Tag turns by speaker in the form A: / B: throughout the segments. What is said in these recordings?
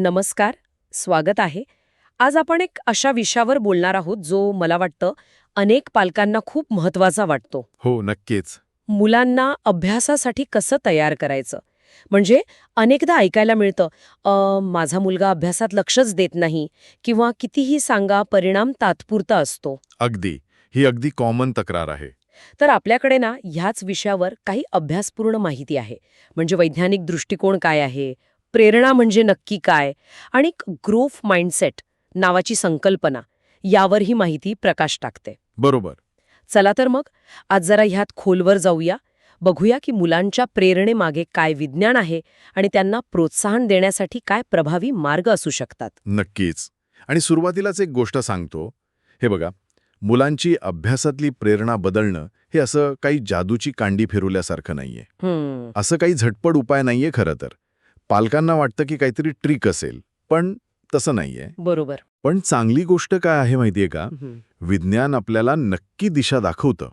A: नमस्कार स्वागत आहे. आज आपण एक अशा विषयावर बोलणार आहोत जो मला वाटतं अनेक पालकांना खूप महत्त्वाचा वाटतो.
B: हो नक्कीच.
A: मुलांना अभ्यासासाठी कसं तयार करायचं? म्हणजे अनेकदा ऐकायला मिळतं "अ, माझा मुलगा अभ्यासात लक्षच देत नाही किंवा कितीही सांगा परिणाम तात्पुरता असतो.
B: अगदी. ही अगदी कॉमन तक्रार आहे.
A: तर आपल्याकडे ना ह्याच विषयावर काही अभ्यासपूर्ण माहिती आहे. म्हणजे वैज्ञानिक दृष्टिकोन काय आहे? प्रेरणा म्हणजे नक्की काय? आणि ग्रोथ माइंडसेट नावाची संकल्पना यावर ही माहिती प्रकाश टाकते.
B: बरोबर.
A: चला तर मग आज जरा ह्यात खोलवर जाऊया. बघूया की मुलांच्या प्रेरणेमागे काय विज्ञान आहे आणि त्यांना प्रोत्साहन देण्यासाठी काय प्रभावी मार्ग असू शकतात.
B: नक्कीच. आणि सुरुवातीलाच एक गोष्ट सांगतो. हे बघा मुलांची अभ्यासातली प्रेरणा बदलणं हे असं काही जादूची कांडी फिरवल्यासारखं नाहीये. असं काही झटपट उपाय नाहीये खरं तर. पालकांना वाटतं की काहीतरी ट्रिक असेल पण तसं नाहीये.
A: बरोबर.
B: पण चांगली गोष्ट काय आहे माहितीये का. विज्ञान आपल्याला नक्की दिशा दाखवतं.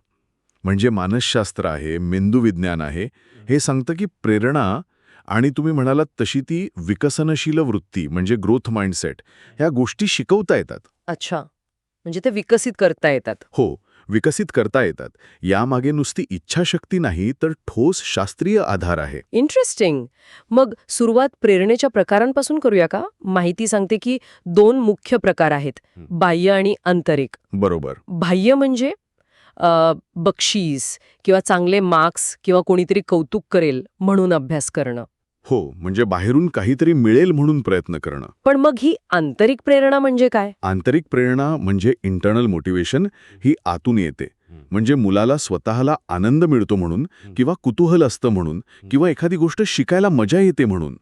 B: म्हणजे मानसशास्त्र आहे मेंदूविज्ञान आहे हे सांगतं की प्रेरणा आणि तुम्ही म्हणालात तशी ती विकसनशील वृत्ती म्हणजे ग्रोथ माइंडसेट ह्या गोष्टी शिकवता येतात.
A: अच्छा. म्हणजे ते विकसित करता येतात.
B: हो. विकसित करता येतात. यामागे नुसती इच्छाशक्ती नाही तर ठोस शास्त्रीय आधार आहे.
A: इंटरेस्टिंग मग सुरुवात प्रेरणेच्या प्रकारांपासून करूया का? माहिती सांगते की दोन मुख्य प्रकार आहेत. बाह्य आणि आंतरिक.
B: बरोबर.
A: बाह्य म्हणजे बक्षीस किंवा चांगले मार्क्स किंवा कोणीतरी कौतुक करेल म्हणून अभ्यास करणं.
B: हो म्हणजे बाहेरून काहीतरी मिळेल म्हणून प्रयत्न करणं.
A: पण मग ही आंतरिक प्रेरणा म्हणजे काय?
B: आंतरिक प्रेरणा म्हणजे इंटर्नल मोटिवेशन ही आतून येते. म्हणजे मुलाला स्वतःला आनंद मिळतो म्हणून किंवा कुतूहल असतं म्हणून किंवा एखादी गोष्ट शिकायला मजा येते म्हणून.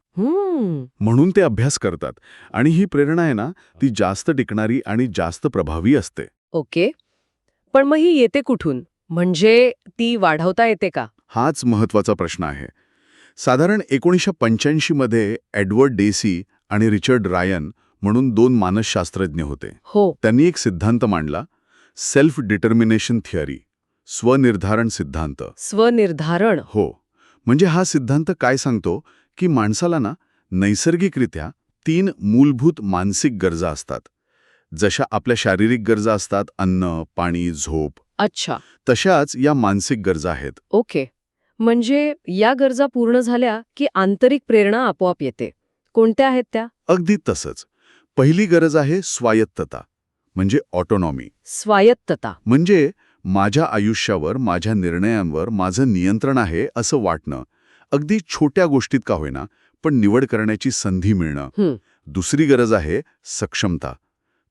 B: म्हणून ते अभ्यास करतात. आणि ही प्रेरणा आहे ना ती जास्त टिकणारी आणि जास्त प्रभावी असते.
A: ओके. पण मग ही येते कुठून? म्हणजे ती वाढवता येते का?
B: हाच महत्त्वाचा प्रश्न आहे. साधारण एकोणीसशे पंच्याऐंशीमध्ये एडवर्ड डेसी आणि रिचर्ड रायन म्हणून दोन मानसशास्त्रज्ञ होते.
A: हो.
B: त्यांनी एक सिद्धांत मांडला सेल्फ डिटर्मिनेशन थिअरी स्वनिर्धारण सिद्धांत.
A: स्वनिर्धारण.
B: हो. म्हणजे हा सिद्धांत काय सांगतो की माणसाला ना नैसर्गिकरित्या तीन मूलभूत मानसिक गरजा असतात. जशा आपल्या शारीरिक गरजा असतात अन्न पाणी झोप.
A: अच्छा.
B: तशाच या मानसिक गरजा आहेत.
A: ओके. म्हणजे या गरजा पूर्ण झाल्या की आंतरिक प्रेरणा आपोआप येते. कोणत्या आहेत त्या?
B: अगदी तसंच. पहिली गरज आहे स्वायत्तता म्हणजे ऑटोनॉमी
A: स्वायत्तता.
B: म्हणजे माझ्या आयुष्यावर माझ्या निर्णयांवर माझं नियंत्रण आहे असं वाटणं. अगदी छोट्या गोष्टीत का होईना पण निवड करण्याची संधी मिळणं. दुसरी गरज आहे सक्षमता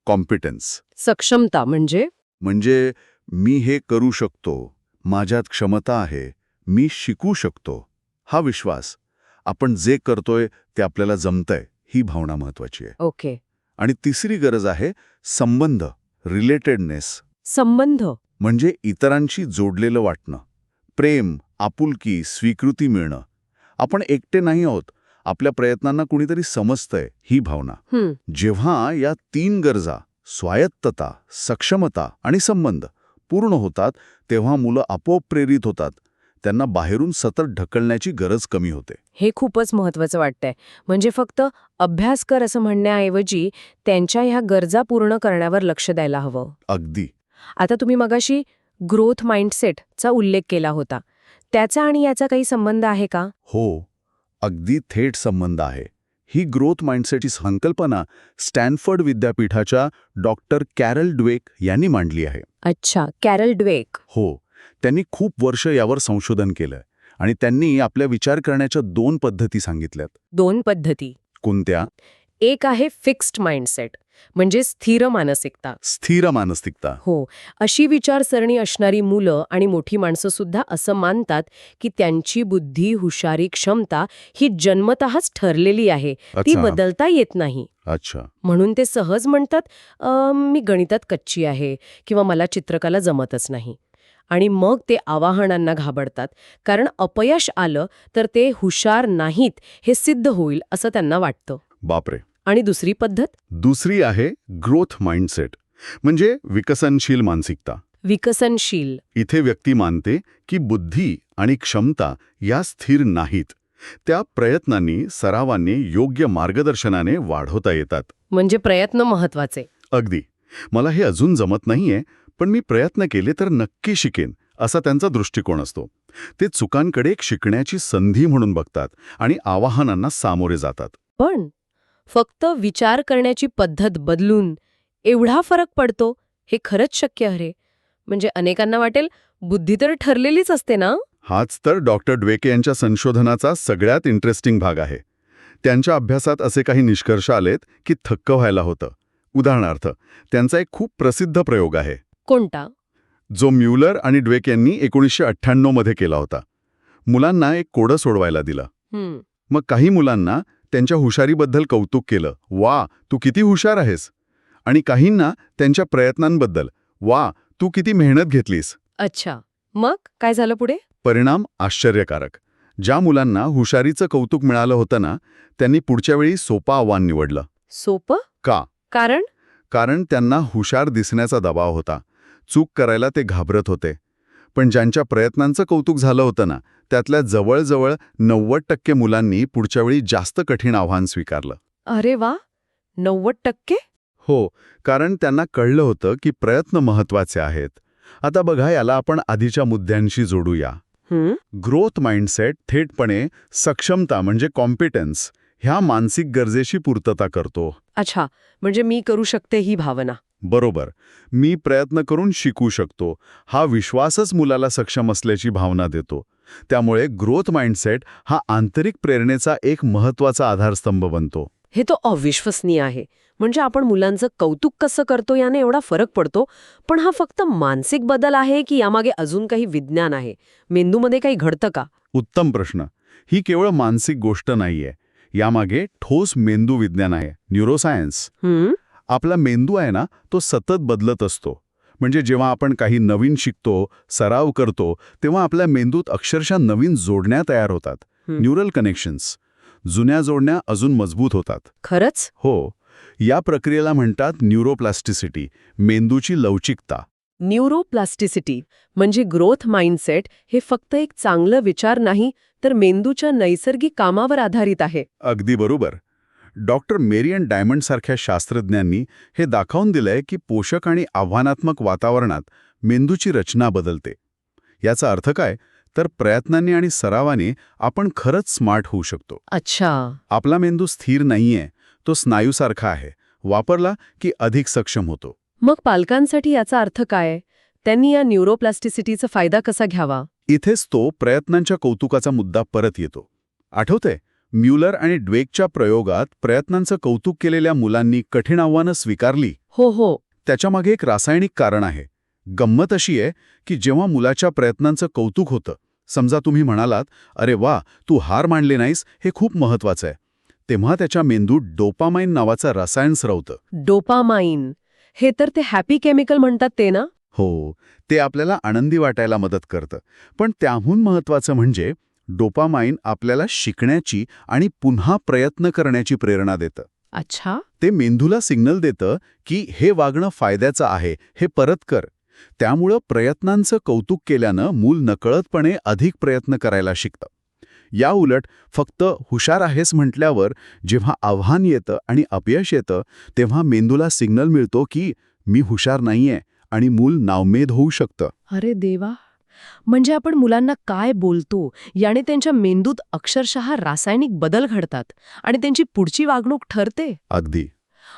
B: कॉम्पिटन्स
A: सक्षमता म्हणजे?
B: म्हणजे मी हे करू शकतो माझ्यात क्षमता आहे मी शिकू शकतो. हा विश्वास. आपण जे करतोय ते आपल्याला जमतंय. ही भावना महत्वाची आहे.
A: ओके.
B: आणि तिसरी गरज आहे संबंध. रिलेटेडनेस.
A: संबंध.
B: म्हणजे इतरांशी जोडलेलं वाटणं. प्रेम आपुलकी स्वीकृती मिळणं. आपण एकटे नाही आहोत. आपल्या प्रयत्नांना कुणीतरी समजतंय. ही भावना. जेव्हा या तीन गरजा स्वायत्तता सक्षमता आणि संबंध पूर्ण होतात तेव्हा मुलं आपोआप प्रेरित होतात. त्यांना बाहेरून सतत ढकलण्याची गरज कमी होते.
A: हे खूपच महत्वाचं वाटतंय. म्हणजे फक्त अभ्यास कर असं म्हणण्याऐवजी त्यांच्या ह्या गरजा पूर्ण करण्यावर लक्ष द्यायला हवं.
B: अगदी.
A: आता तुम्ही मगाशी ग्रोथ माइंडसेटचा उल्लेख केला होता. त्याचा आणि याचा काही संबंध आहे का?
B: हो अगदी थेट संबंध आहे. ही ग्रोथ माइंडसेटची संकल्पना स्टॅनफर्ड विद्यापीठाच्या डॉक्टर कॅरल ड्वेक यांनी मांडली आहे.
A: अच्छा कॅरल ड्वेक.
B: हो. त्यांनी खूप वर्ष यावर संशोधन केलं आणि त्यांनी आपल्या विचार करण्याच्या दोन पद्धती सांगितल्यात.
A: दोन पद्धती.
B: कोणत्या?
A: एक आहे फिक्स्ड माइंडसेट म्हणजे स्थिर मानसिकता.
B: स्थिर मानसिकता.
A: हो अशी विचारसरणी असणारी मुलं आणि मोठी माणसं सुद्धा असं मानतात की त्यांची बुद्धी हुशारी क्षमता ही जन्मतःच ठरलेली आहे. ती बदलता येत नाही.
B: अच्छा.
A: म्हणून ते सहज म्हणतात "अं, मी गणितात कच्ची आहे किंवा मला चित्रकला जमतच नाही. आणि मग ते आवाहनांना घाबरतात. कारण अपयश आलं तर ते हुशार नाहीत हे सिद्ध होईल असं त्यांना वाटतं.
B: बापरे.
A: आणि दुसरी पद्धत?
B: दुसरी आहे ग्रोथ माइंडसेट म्हणजे विकसनशील मानसिकता.
A: विकसनशील.
B: इथे व्यक्ती मानते की बुद्धी आणि क्षमता या स्थिर नाहीत. त्या प्रयत्नांनी सरावांनी योग्य मार्गदर्शनाने वाढवता येतात.
A: म्हणजे प्रयत्न महत्त्वाचे
B: अगदी. मला हे अजून जमत नाहीये पण मी प्रयत्न केले तर नक्की शिकेन असा त्यांचा दृष्टिकोन असतो. ते चुकांकडे एक शिकण्याची संधी म्हणून बघतात आणि आवाहनांना सामोरे जातात.
A: पण फक्त विचार करण्याची पद्धत बदलून एवढा फरक पडतो हे खरंच शक्य आहे म्हणजे अनेकांना वाटेल बुद्धी तर ठरलेलीच असते ना?
B: हाच तर डॉक्टर ड्वेके यांच्या संशोधनाचा सगळ्यात इंटरेस्टिंग भाग आहे. त्यांच्या अभ्यासात असे काही निष्कर्ष आलेत की थक्क व्हायला होतं. उदाहरणार्थ त्यांचा एक खूप प्रसिद्ध प्रयोग आहे.
A: कोणता?
B: जो म्युलर आणि ड्वेक यांनी एकोणीसशे अठ्ठ्याण्णवमध्ये केला होता. मुलांना एक कोडं सोडवायला दिलं. मग काही मुलांना त्यांच्या हुशारीबद्दल कौतुक केलं. वा तू किती हुशार आहेस. आणि काहींना त्यांच्या प्रयत्नांबद्दल वा तू किती मेहनत घेतलीस.
A: अच्छा. मग काय झालं पुढे?
B: परिणाम आश्चर्यकारक. ज्या मुलांना हुशारीचं कौतुक मिळालं होतं ना त्यांनी पुढच्या वेळी सोपं आव्हान निवडलं.
A: सोपं?
B: का?
A: कारण?
B: कारण त्यांना हुशार दिसण्याचा दबाव होता. चूक करायला ते घाबरत होते. पण ज्यांच्या प्रयत्नांचं कौतुक झालं होतं ना त्यातल्या जवळजवळ नव्वद टक्के मुलांनी पुढच्या वेळी जास्त कठीण आव्हान स्वीकारलं.
A: अरे वा! नव्वद टक्के?
B: हो कारण त्यांना कळलं होतं की प्रयत्न महत्त्वाचे आहेत. आता बघा याला आपण आधीच्या मुद्द्यांशी जोडूया.
A: हम्म
B: ग्रोथ माइंडसेट थेटपणे सक्षमता म्हणजे कॉम्पिटन्स ह्या मानसिक गरजेशी पूर्तता करतो.
A: अच्छा म्हणजे मी करू शकते ही भावना.
B: बरोबर. मी प्रयत्न करून शिकू शकतो. हा विश्वासच मुलाला सक्षम असल्याची भावना देतो. त्यामुळे ग्रोथ माइंडसेट हा आंतरिक प्रेरणेचा एक महत्त्वाचा आधारस्तंभ बनतो.
A: हे तो अविश्वसनीय आहे. म्हणजे आपण मुलांचं कौतुक कसं करतो याने एवढा फरक पडतो पण हा फक्त मानसिक बदल आहे की यामागे अजून काही विज्ञान आहे? मेंदूमध्ये काही घडतं का?
B: उत्तम प्रश्न. ही केवळ मानसिक गोष्ट नाहीये. यामागे ठोस मेंदू विज्ञान आहे न्यूरोसायन्स आपला मेंदू आहे ना तो सतत बदलत असतो. म्हणजे जेव्हा आपण काही नवीन शिकतो सराव करतो तेव्हा आपल्या मेंदूत अक्षरशः नवीन जोडण्या तयार होतात. न्यूरल कनेक्शन्स जुन्या जोडण्या अजून मजबूत होतात.
A: खरंच?
B: हो. या प्रक्रियेला म्हणतात न्यूरोप्लास्टिसिटी मेंदूची लवचिकता.
A: न्यूरोप्लास्टिसिटी म्हणजे ग्रोथ माइंडसेट हे फक्त एक चांगलं विचार नाही तर मेंदूच्या नैसर्गिक कामावर आधारित आहे.
B: अगदी बरोबर. डॉक्टर मेरियन डायमंड सारख्या शास्त्रज्ञांनी हे दाखवून दिलंय की पोषक आणि आव्हानात्मक वातावरणात मेंदूची रचना बदलते. याचा अर्थ काय? तर प्रयत्नांनी आणि सरावाने आपण खरंच स्मार्ट होऊ शकतो.
A: अच्छा.
B: आपला मेंदू स्थिर नाहीये तो स्नायूसारखा आहे. वापरला की अधिक सक्षम होतो.
A: मग पालकांसाठी याचा अर्थ काय? त्यांनी या न्यूरोप्लास्टिसिटीचा फायदा कसा घ्यावा?
B: इथेच तो प्रयत्नांच्या कौतुकाचा मुद्दा परत येतो. आठवतंय म्युलर आणि ड्वेकच्या प्रयोगात प्रयत्नांचं कौतुक केलेल्या मुलांनी कठीण आव्हानं स्वीकारली.
A: हो हो.
B: त्याच्यामागे एक रासायनिक कारण आहे. गंमत अशी आहे की जेव्हा मुलाच्या प्रयत्नांचं कौतुक होतं समजा तुम्ही म्हणालात अरे वा तू हार मांडले नाहीस हे खूप महत्वाचं आहे. तेव्हा त्याच्या मेंदूत डोपामाइन नावाचं रसायन स्रवतं.
A: डोपामाइन हे तर ते हॅपी केमिकल म्हणतात ते ना?
B: हो ते आपल्याला आनंदी वाटायला मदत करतं. पण त्याहून महत्वाचं म्हणजे डोपामाइन आपल्याला शिकण्याची आणि पुन्हा प्रयत्न करण्याची प्रेरणा देतं.
A: अच्छा.
B: ते मेंदूला सिग्नल देतं की हे वागणं फायद्याचं आहे हे परत कर. त्यामुळं प्रयत्नांचं कौतुक केल्यानं मूल नकळतपणे अधिक प्रयत्न करायला शिकतं. या उलट फक्त हुशार आहेस म्हटल्यावर जेव्हा आव्हान येतं आणि अपयश येतं तेव्हा मेंदूला सिग्नल मिळतो की मी हुशार नाहीये आणि मूल नावमेद होऊ शकतं.
A: अरे देवा! म्हणजे आपण मुलांना काय बोलतो? याने त्यांच्या मेंदूत अक्षरशः रासायनिक बदल घडतात आणि त्यांची पुढची वागणूक ठरते?
B: अगदी.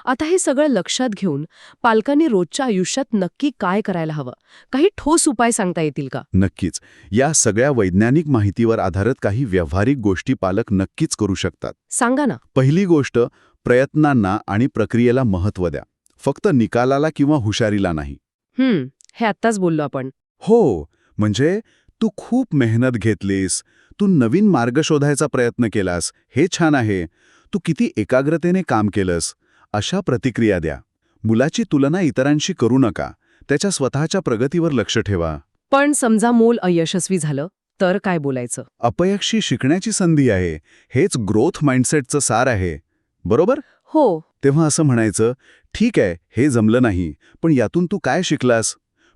A: आता हे सगळं लक्षात घेऊन पालकांनी रोजच्या आयुष्यात नक्की काय करायला हवं? काही ठोस उपाय सांगता येतील का?
B: नक्कीच. या सगळ्या वैज्ञानिक माहितीवर आधारित काही व्यावहारिक गोष्टी पालक नक्कीच करू शकतात.
A: सांगा ना.
B: पहिली गोष्ट प्रयत्नांना आणि प्रक्रियेला महत्त्व द्या. फक्त निकालाला किंवा हुशारीला नाही.
A: हम्म हे आत्ताच बोललो आपण.
B: हो म्हणजे तू खूप मेहनत घेतलीस तू नवीन मार्ग शोधायचा प्रयत्न केलास हे छान आहे. तू किती एकाग्रतेने काम केलंस अशा प्रतिक्रिया द्या. मुलाची तुलना इतरांशी करू नका. त्याच्या स्वतःच्या प्रगतीवर लक्ष ठेवा.
A: पण समजा मूल अयशस्वी झालं तर काय बोलायचं?
B: अपयशी शिकण्याची संधी आहे. हेच ग्रोथ माइंडसेटचं सार आहे. बरोबर?
A: हो.
B: तेव्हा असं म्हणायचं ठीक आहे हे जमलं नाही पण यातून तू काय शिकलास?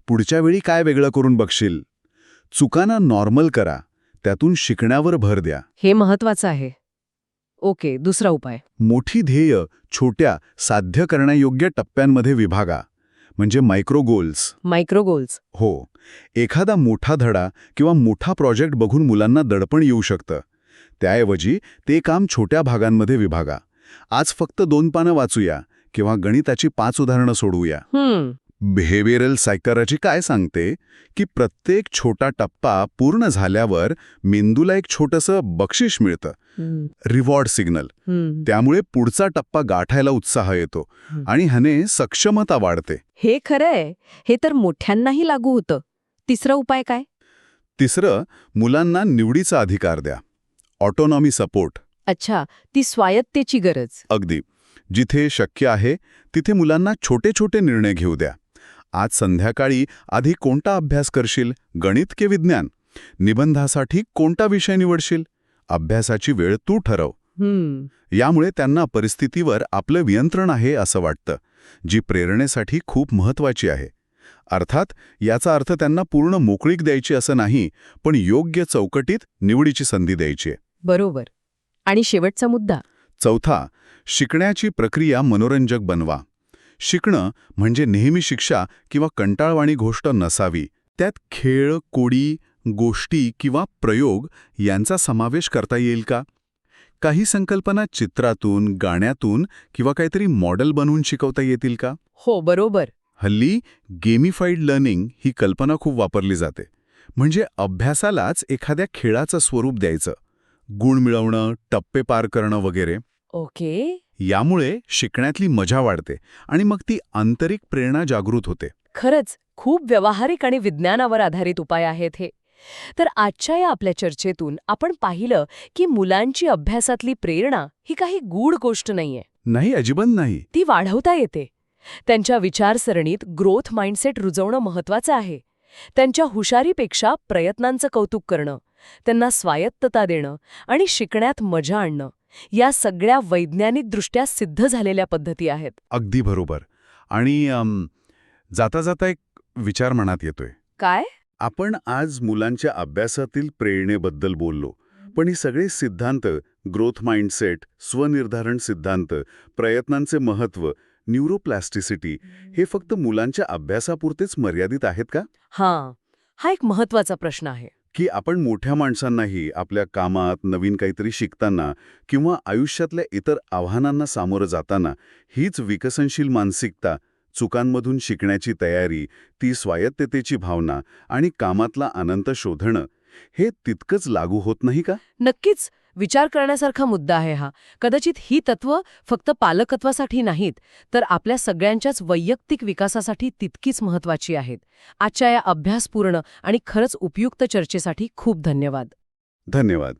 B: पुढच्या वेळी काय वेगळं करून बघशील? चुकांना नॉर्मल करा. त्यातून शिकण्यावर भर द्या.
A: हे महत्वाचं आहे. ओके दुसरा उपाय.
B: मोठी ध्येय छोट्या साध्य करण्यायोग्य टप्प्यांमध्ये विभागा म्हणजे मायक्रो गोल्स
A: मायक्रो गोल्स
B: हो. एखादा मोठा धडा किंवा मोठा प्रोजेक्ट बघून मुलांना दडपण येऊ शकतं. त्याऐवजी ते काम छोट्या भागांमध्ये विभागा. आज फक्त दोन पानं वाचूया किंवा गणिताची पाच उदाहरणं सोडवूया. बिहेवियरल सायकॉलॉजी काय सांगते? की प्रत्येक छोटा टप्पा पूर्ण झाल्यावर मेंदूला एक छोटंसं बक्षीस मिळतं. Reward signal. त्यामुळे पुढचा टप्पा गाठायला उत्साह येतो. आणि ह्याने सक्षमता वाढते.
C: हे खरंय. हे तर मोठ्यांनाही लागू होतं. तिसरा उपाय काय?
B: तिसरं मुलांना निवडीचा अधिकार द्या. ऑटोनॉमी सपोर्ट
C: अच्छा ती स्वायत्तेची गरज.
B: अगदी. जिथे शक्य आहे तिथे मुलांना छोटे छोटे निर्णय घेऊ द्या. आज संध्याकाळी आधी कोणता अभ्यास करशील? गणित के विज्ञान? निबंधासाठी कोणता विषय निवडशील? अभ्यासाची वेळ तू ठरव. यामुळे त्यांना परिस्थितीवर आपलं नियंत्रण आहे असं वाटतं जी प्रेरणेसाठी खूप महत्वाची आहे. अर्थात याचा अर्थ त्यांना पूर्ण मोकळीक द्यायची असं नाही पण योग्य चौकटीत निवडीची संधी द्यायची.
C: बरोबर. आणि शेवटचा मुद्दा.
B: चौथा शिकण्याची प्रक्रिया मनोरंजक बनवा. शिकणं म्हणजे नेहमी शिक्षा किंवा कंटाळवाणी गोष्ट नसावी. त्यात खेळ कोडी गोष्टी किंवा प्रयोग यांचा समावेश करता येईल का? काही संकल्पना चित्रातून गाण्यातून किंवा काहीतरी मॉडेल बनवून शिकवता येतील का?
C: हो बरोबर.
B: हल्ली गेमिफाईड लर्निंग ही कल्पना खूप वापरली जाते. म्हणजे अभ्यासालाच एखाद्या खेळाचं स्वरूप द्यायचं. गुण मिळवणं टप्पे पार करणं वगैरे.
C: ओके.
B: यामुळे शिकण्यातली मजा वाढते आणि मग ती आंतरिक प्रेरणा जागृत होते.
C: खरंच खूप व्यावहारिक आणि विज्ञानावर आधारित उपाय आहेत हे. तर आजच्या या आपल्या चर्चेतून आपण पाहिलं की मुलांची अभ्यासातली प्रेरणा ही काही गूढ गोष्ट नाहीये.
B: नाही अजिबात नाही.
C: ती वाढवता येते. त्यांच्या विचारसरणीत ग्रोथ माइंडसेट रुजवणं महत्वाचं आहे. त्यांच्या हुशारीपेक्षा प्रयत्नांचं कौतुक करणं त्यांना स्वायत्तता देणं आणि शिकण्यात मजा आणणं या सगळ्या वैज्ञानिकदृष्ट्या सिद्ध झालेल्या पद्धती आहेत.
B: अगदी बरोबर. आणि जाता जाता एक विचार मनात येतोय.
C: काय?
B: आपण आज मुलांच्या अभ्यासातील प्रेरणेबद्दल बोललो पण हे सगळे सिद्धांत ग्रोथ माइंडसेट स्वनिर्धारण सिद्धांत प्रयत्नांचे महत्त्व न्यूरोप्लास्टिसिटी हे फक्त मुलांच्या अभ्यासापुरतेच मर्यादित आहेत का?
C: हां. हा एक महत्त्वाचा प्रश्न आहे.
B: की आपण मोठ्या माणसांनाही आपल्या कामात नवीन काहीतरी शिकताना किंवा आयुष्यातल्या इतर आव्हानांना सामोरं जाताना हीच विकसनशील मानसिकता चुकांमधून शिकण्याची तयारी ती स्वायत्ततेची भावना आणि कामातला आनंद शोधणं हे तितकंच लागू होत नाही का?
A: नक्कीच. विचार करण्यासारखा मुद्दा आहे हा. कदाचित ही तत्व फक्त पालकत्वासाठी नाहीत तर आपल्या सगळ्यांच्याच वैयक्तिक विकासासाठी तितकीच महत्वाची आहेत. आजच्या या अभ्यासपूर्ण आणि खरंच उपयुक्त चर्चेसाठी खूप धन्यवाद.
B: धन्यवाद.